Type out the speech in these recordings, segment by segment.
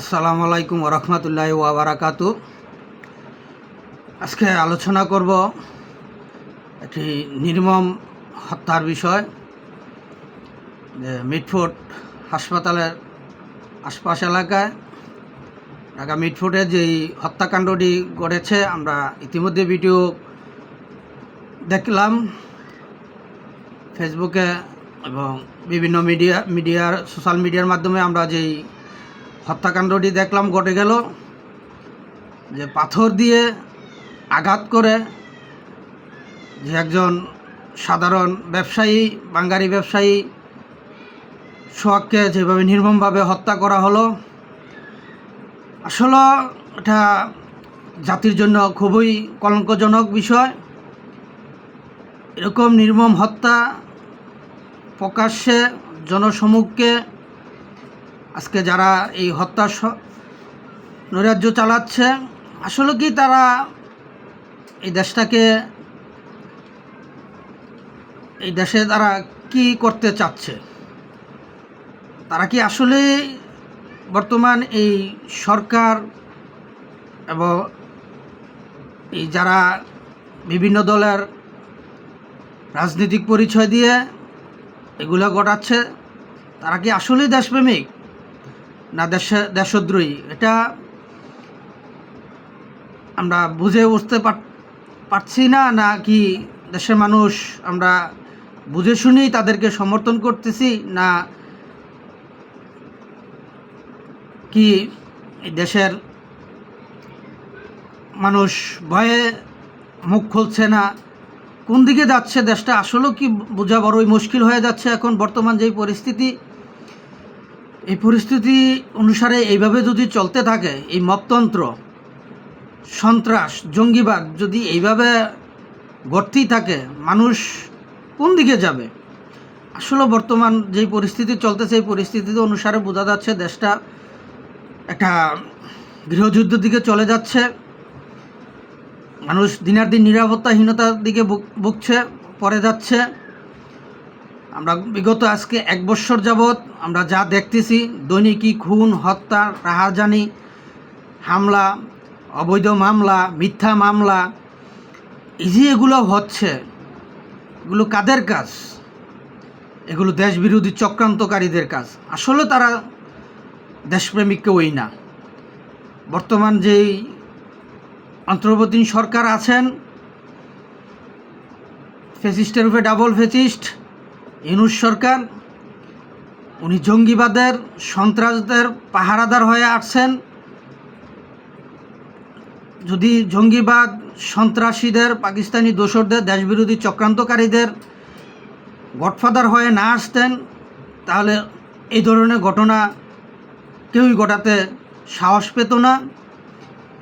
আসসালামু আলাইকুম রহমতুল্লাহ ওয়াবারাকাতু আজকে আলোচনা করব একটি নির্মম হত্যার বিষয়, যে মিটফোর্ট হাসপাতালের আশপাশ এলাকায়, ঢাকা মিটফোর্টে যেই হত্যাকাণ্ডটি ঘটেছে, আমরা ইতিমধ্যে ভিডিও দেখলাম ফেসবুকে এবং বিভিন্ন মিডিয়া, মিডিয়ার, সোশ্যাল মিডিয়ার মাধ্যমে আমরা যেই হত্যাকাণ্ডটি দেখলাম, ঘটে গেল যে পাথর দিয়ে আঘাত করে যে একজন সাধারণ ব্যবসায়ী, বাঙ্গারি ব্যবসায়ী সোহাগকে যেভাবে নির্মমভাবে হত্যা করা হলো। আসলে এটা জাতির জন্য খুবই কলঙ্কজনক বিষয়। এরকম নির্মম হত্যা প্রকাশ্যে জনসমুখকে আজকে যারা এই হত্যা নৈরাজ্য চালাচ্ছে, আসলে কি তারা এই দেশটাকে, এই দেশে তারা কি করতে চাচ্ছে? তারা কি আসলে বর্তমান এই সরকার এবং এই যারা বিভিন্ন দলের রাজনৈতিক পরিচয় দিয়ে এগুলো ঘটাচ্ছে, তারা কি আসলেই দেশপ্রেমিক? না, দেশে দেশদ্রোহী। এটা আমরা বুঝে উঠতে পার- পারছি না না কি দেশের মানুষ আমরা বুঝে শুনেই তাদেরকে সমর্থন করতেছি, না কি দেশের মানুষ ভয়ে মুখ খুলছে না? কোন দিকে যাচ্ছে দেশটা? আসলেও কি বোঝা বড়ই মুশকিল হয়ে যাচ্ছে এখন বর্তমান যেই পরিস্থিতি। এই পরিস্থিতি অনুসারে এইভাবে যদি চলতে থাকে, এই মপতন্ত্র, সন্ত্রাস, জঙ্গিবাদ যদি এইভাবে ঘটতেই থাকে, মানুষ কোন দিকে যাবে? আসলে বর্তমান যেই পরিস্থিতি চলতেছে, এই পরিস্থিতি অনুসারে বোঝা যাচ্ছে দেশটা একটা গৃহযুদ্ধের দিকে চলে যাচ্ছে। মানুষ দিনের দিন নিরাপত্তাহীনতার দিকে ভুগ- ভুগছে পরে যাচ্ছে। আমরা বিগত আজকে এক বৎসর যাবৎ আমরা যা দেখতেছি দৈনিকই খুন, হত্যা, রাহাজানি, হামলা, অবৈধ মামলা, মিথ্যা মামলা, এই যে এগুলো হচ্ছে, এগুলো কাদের কাজ? এগুলো দেশবিরোধী চক্রান্তকারীদের কাজ। আসলে তারা দেশপ্রেমিক কেউই না। বর্তমান যেই অন্তর্বর্তী সরকার আছেন, ফেসিস্টের রূপে ডাবল ফেসিস্ট ইনুস সরকার, উনি জঙ্গিবাদের, সন্ত্রাসদের পাহারাদার হয়ে আসছেন। যদি জঙ্গিবাদ, সন্ত্রাসীদের, পাকিস্তানি দোসরদের, দেশবিরোধী চক্রান্তকারীদের গডফাদার হয়ে না আসতেন, তাহলে এই ধরনের ঘটনা কেউই ঘটাতে সাহস পেত না।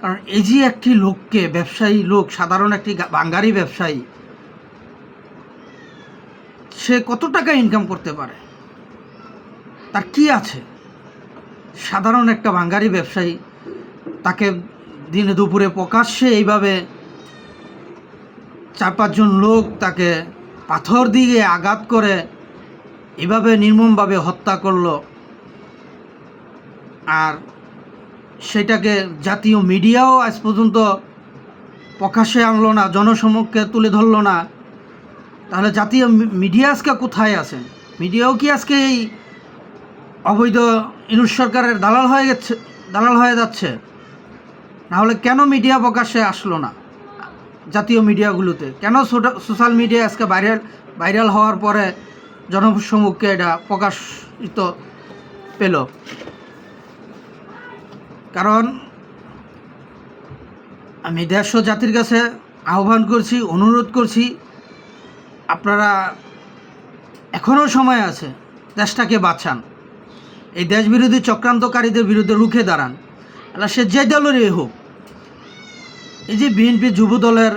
কারণ এই যে একটি লোককে, ব্যবসায়ী লোক, সাধারণ একটি বাঙালি ব্যবসায়ী সে কত টাকা ইনকাম করতে পারে? তার কি আছে? সাধারণ একটা বাঙালি ব্যবসায়ী তাকে দিনে দুপুরে প্রকাশ্যে এইভাবে চার পাঁচজন লোক তাকে পাথর দিয়ে আঘাত করে এভাবে নির্মমভাবে হত্যা করল। আর সেটাকে জাতীয় মিডিয়াও আজ পর্যন্ত প্রকাশ্যে আনলো না, জনসমক্ষে তুলে ধরলো না। তাহলে জাতীয় মিডিয়া আজকে কোথায় আছে মিডিয়াও কি আজকে এই অবৈধ ইনুস সরকারের দালাল হয়ে গেছে, দালাল হয়ে যাচ্ছে? নাহলে কেন মিডিয়া প্রকাশ্যে আসলো না জাতীয় মিডিয়াগুলোতে? কেন সোশ্যাল মিডিয়া আজকে ভাইরাল ভাইরাল হওয়ার পরে জনসম্মুখে এটা প্রকাশিত পেল? কারণ আমি দেশ জাতির কাছে আহ্বান করছি, অনুরোধ করছি আপনারা এখনও সময় আছে দেশটাকে বাঁচান। এই দেশবিরোধী চক্রান্তকারীদের বিরুদ্ধে রুখে দাঁড়ান। আল্লাহ সে যে দলেরই হোক। এই যে বিএনপি যুব দলের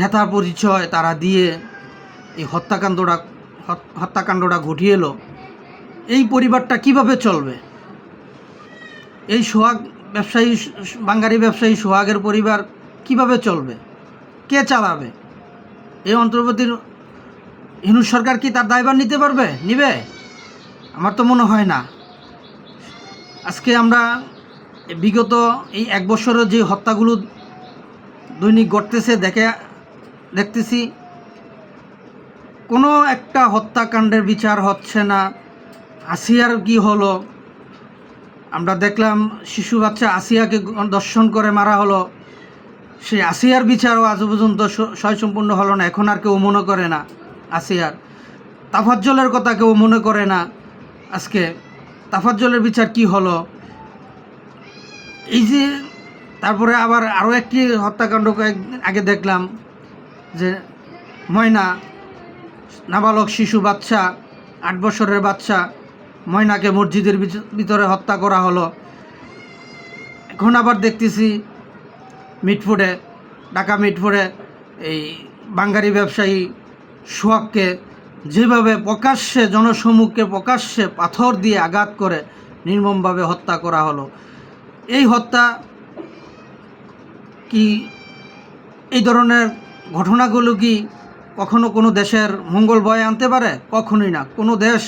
নেতা পরিচয় তারা দিয়ে এই হত্যাকাণ্ডটা হত্যাকাণ্ডটা ঘটিয়ে এলো, এই পরিবারটা কীভাবে চলবে? এই সোহাগ ব্যবসায়ী, বাঙালি ব্যবসায়ী সোহাগের পরিবার কীভাবে চলবে? কে চালাবে? এই অন্তর্বর্তী হিন্দু সরকার কি তার দায়ভার নিতে পারবে? নিবে? আমার তো মনে হয় না। আজকে আমরা বিগত এই এক বছরের যে হত্যাগুলো দৈনিক ঘটতেছে, দেখে দেখতেছি, কোনো একটা হত্যাকাণ্ডের বিচার হচ্ছে না। আসিয়ার কি হলো? আমরা দেখলাম শিশু বাচ্চা আসিয়াকে দর্শন করে মারা হলো। সেই আসিয়ার বিচারও আজ পর্যন্ত স্বয়ংসম্পূর্ণ হলো না। এখন আর কেউ মনে করে না। আসিয়ার তাফাজ্জলের কথা কেউ মনে করে না। আজকে তাফাজ্জলের বিচার কি হলো? এই যে তারপরে আবার আরও একটি হত্যাকাণ্ড কয়েকদিন আগে দেখলাম যে ময়না, নাবালক শিশু বাচ্চা, আট বছরের বাচ্চা ময়নাকে মসজিদের ভিতরে হত্যা করা হলো। এখন আবার দেখতেছি মিটফুডে, ঢাকা মিটফুডে এই বাঙ্গারি ব্যবসায়ী সোহাগকে যেভাবে প্রকাশ্যে জনসমুখকে প্রকাশ্যে পাথর দিয়ে আঘাত করে নির্মমভাবে হত্যা করা হলো। এই হত্যা কি এই ধরনের ঘটনাগুলো কি কখনো কোনো দেশের মঙ্গল বয়ে আনতে পারে? কখনোই না। কোনো দেশ,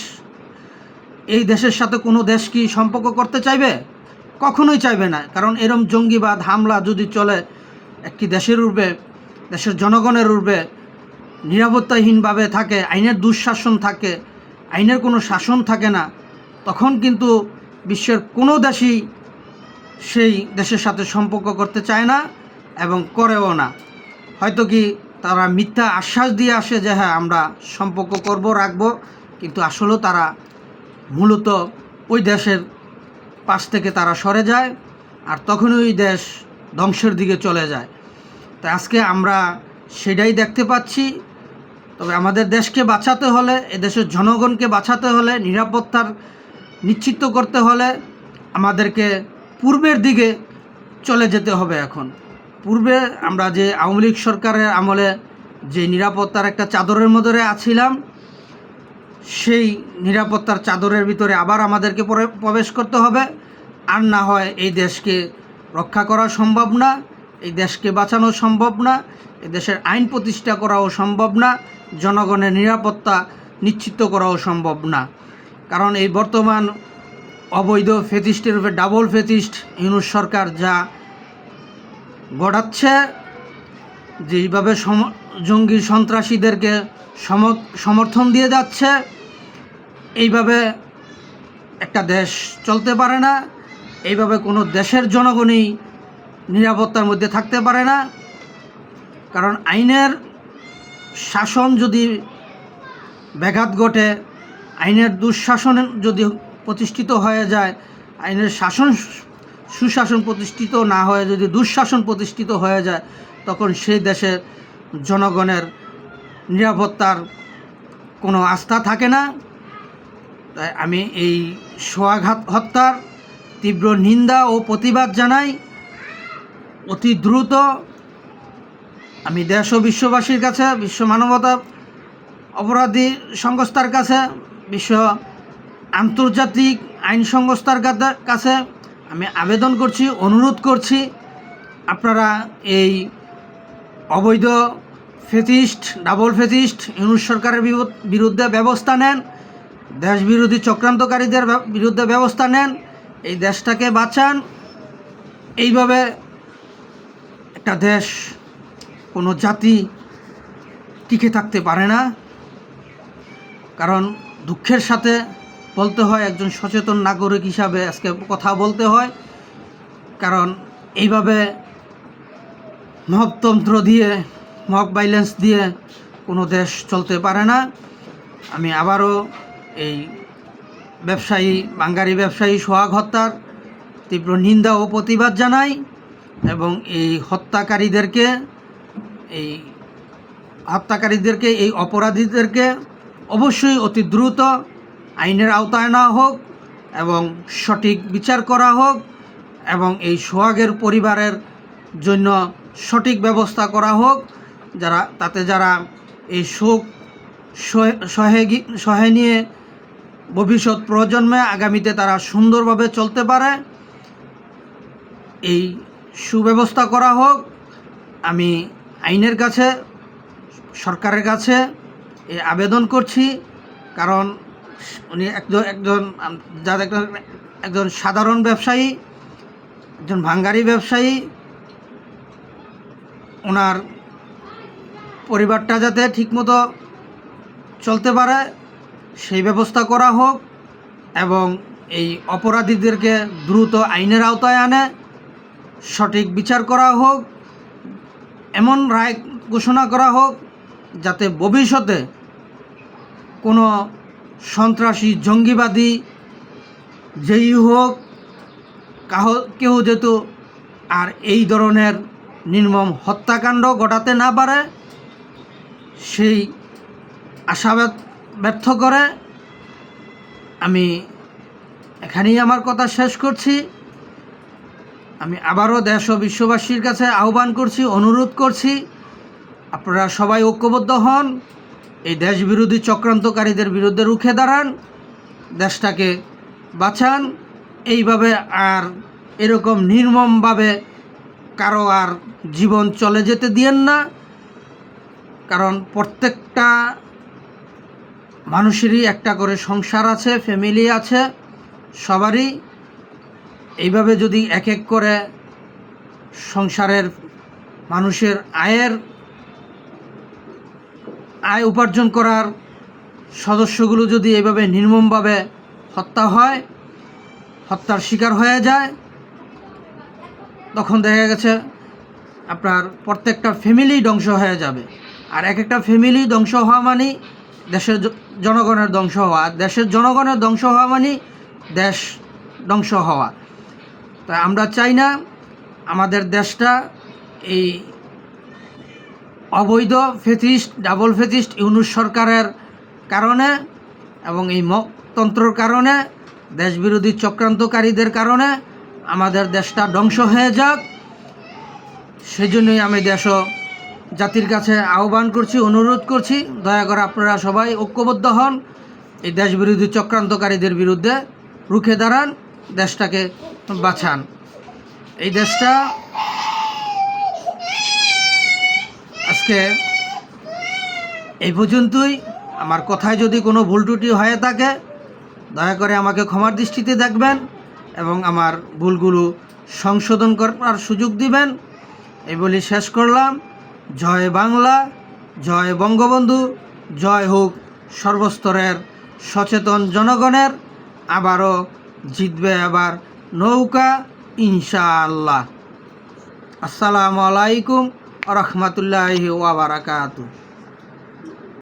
এই দেশের সাথে কোনো দেশ কি সম্পর্ক করতে চাইবে? কখনোই চাইবে না। কারণ এরম জঙ্গিবাদ, হামলা যদি চলে একটি দেশের উঠবে দেশের জনগণের উঠবে নিরাপত্তাহীনভাবে থাকে, আইনের দুঃশাসন থাকে, আইনের কোনো শাসন থাকে না, তখন কিন্তু বিশ্বের কোনো দেশই সেই দেশের সাথে সম্পর্ক করতে চায় না এবং করেও না। হয়তো কি তারা মিথ্যা আশ্বাস দিয়ে আসে যে হ্যাঁ আমরা সম্পর্ক করব, রাখব। কিন্তু আসলেও তারা মূলত ওই দেশের পাশ থেকে তারা সরে যায় আর তখনই ওই দেশ ধ্বংসের দিকে চলে যায়। তা আজকে আমরা সেটাই দেখতে পাচ্ছি। তবে আমাদের দেশকে বাঁচাতে হলে, এদেশের জনগণকে বাঁচাতে হলে নিরাপত্তার নিশ্চিত করতে হলে আমাদেরকে পূর্বের দিকে চলে যেতে হবে এখন। পূর্বে আমরা যে আওয়ামী লীগ সরকারের আমলে যে নিরাপত্তার একটা চাদরের মধ্যে আছিলাম, সেই নিরাপত্তার চাদরের ভিতরে আবার আমাদেরকে প্রবেশ করতে হবে। আর না হয় এই দেশকে রক্ষা করা সম্ভব না। এই দেশকে বাঁচানো সম্ভব না এই দেশের আইন প্রতিষ্ঠা করাও সম্ভব না, জনগণের নিরাপত্তা নিশ্চিত করাও সম্ভব না। কারণ এই বর্তমান অবৈধ ফেতিস্টের উপরে ডাবল ফেতিস্ট ইউনুস সরকার যা গড়াচ্ছে যেইভাবে সম জঙ্গি সন্ত্রাসীদেরকে সম- সমর্থন দিয়ে যাচ্ছে, এইভাবে একটা দেশ চলতে পারে না, এইভাবে কোনো দেশের জনগণই নিরাপত্তার মধ্যে থাকতে পারে না। কারণ আইনের শাসন যদি ব্যাঘাত ঘটে, আইনের দুঃশাসন যদি প্রতিষ্ঠিত হয়ে যায়, আইনের শাসন সুশাসন প্রতিষ্ঠিত না হয়ে যদি দুঃশাসন প্রতিষ্ঠিত হয়ে যায়, তখন সেই দেশের জনগণের নিরাপত্তার কোনো আস্থা থাকে না। তাই আমি এই সোয়াঘাত হত্যার তীব্র নিন্দা ও প্রতিবাদ জানাই। অতি দ্রুত আমি দেশ ও বিশ্ববাসীর কাছে, বিশ্ব মানবতা অপরাধী সংস্থার কাছে, বিশ্ব আন্তর্জাতিক আইন সংস্থার কাছে আমি আবেদন করছি, অনুরোধ করছি, আপনারা এই অবৈধ ফেতিস্ট, ডাবল ফেতিস্ট ইউনুস সরকারের বিরু- বিরুদ্ধে ব্যবস্থা নেন দেশ বিরোধী চক্রান্তকারীদের বিরুদ্ধে ব্যবস্থা নেন, এই দেশটাকে বাঁচান। এইভাবে একটা দেশ, কোনো জাতি টিকে থাকতে পারে না। কারণ দুঃখের সাথে বলতে হয়, একজন সচেতন নাগরিক হিসাবে আজকে কথা বলতে হয়। কারণ এইভাবে মহতন্ত্র দিয়ে মক বাইলেন্স দিয়ে কোনো দেশ চলতে পারে না। আমি আবারও এই ব্যবসায়ী বাঙ্গারি ব্যবসায়ী সোহাগ হত্যার তীব্র নিন্দা ও প্রতিবাদ জানাই। এবং এই হত্যাকারীদেরকে এই হত্যাকারীদেরকে, এই অপরাধীদেরকে অবশ্যই অতি দ্রুত আইনের আওতায় নেওয়া হোক এবং সঠিক বিচার করা হোক এবং এই সোহাগের পরিবারের জন্য সঠিক ব্যবস্থা করা হোক। যারা, তাতে যারা এই শোক সহে নিয়ে ভবিষ্যৎ প্রজন্মে আগামীতে তারা সুন্দরভাবে চলতে পারে। এই সুব্যবস্থা করা হোক, আমি আইনের কাছে, সরকারের কাছে আবেদন করছি, কারণ উনি একজন একজন যাদের একজন সাধারণ ব্যবসায়ী, একজন ভাঙ্গারি ব্যবসায়ী, ওনার পরিবারটা যাতে ঠিকমতো চলতে পারে, সেই ব্যবস্থা করা হোক এবং এই অপরাধীদেরকে দ্রুত আইনের আওতায় আনে। সঠিক বিচার করা হোক, এমন রায় ঘোষণা করা হোক যাতে ভবিষ্যতে কোনো সন্ত্রাসী, জঙ্গিবাদী, যেই হোক, কাহ, কেউ যেত আর এই ধরনের নির্মম হত্যাকাণ্ড ঘটাতে না পারে, সেই আশাবাদ ব্যর্থ করে, আমি এখানেই আমার কথা শেষ করছি। আমি আবারও দেশ ও বিশ্ববাসীর কাছে আহ্বান করছি, অনুরোধ করছি, আপনারা সবাই ঐক্যবদ্ধ হন, এই দেশ বিরোধী চক্রান্তকারীদের বিরুদ্ধে রুখে দাঁড়ান, দেশটাকে বাঁচান, এইভাবে আর এরকম নির্মমভাবে কারও আর জীবন চলে যেতে দিয়েন না, কারণ প্রত্যেকটা মানুষেরই একটা করে সংসার আছে ফ্যামিলি আছে, সবারই এইভাবে যদি এক এক করে সংসারের মানুষের আয়ের আয় উপার্জন করার সদস্যগুলো যদি এইভাবে নির্মমভাবে হত্যা হয়, হত্যার শিকার হয়ে যায়, তখন দেখা গেছে আপনার প্রত্যেকটা ফ্যামিলি ধ্বংস হয়ে যাবে। আর এক একটা ফ্যামিলি ধ্বংস হওয়া মানে দেশের জনগণের ধ্বংস হওয়া। দেশের জনগণের ধ্বংস হওয়া মানে দেশ ধ্বংস হওয়া। তাই আমরা চাই না আমাদের দেশটা এই অবৈধ ফেথিস্ট ডাবল ফেথিস্ট ইউনুস সরকারের কারণে এবং এই মকতন্ত্রর কারণে, দেশবিরোধী চক্রান্তকারীদের কারণে আমাদের দেশটা ধ্বংস হয়ে যাক। সেই জন্যই আমি দেশ জাতির কাছে আহ্বান করছি, অনুরোধ করছি। দয়া করে আপনারা সবাই ঐক্যবদ্ধ হন। এই দেশবিরোধী চক্রান্তকারীদের বিরুদ্ধে রুখে দাঁড়ান। দেশটাকে বাঁচান। এই দেশটা আজকে এই পর্যন্তই। আমার কথায় যদি কোনো ভুল ত্রুটি হয়ে থাকে, দয়া করে আমাকে ক্ষমার দৃষ্টিতে দেখবেন এবং আমার ভুলগুলো সংশোধন করার সুযোগ দিবেন। এই বলি শেষ করলাম। জয় বাংলা, জয় বঙ্গবন্ধু, জয় হোক সর্বস্তরের সচেতন জনগণের। আবারও জিতবে এবার নৌকা ইনশাআল্লাহ। আসসালামু আলাইকুম রহমতুল্লাহ ওয়াবারাকাতু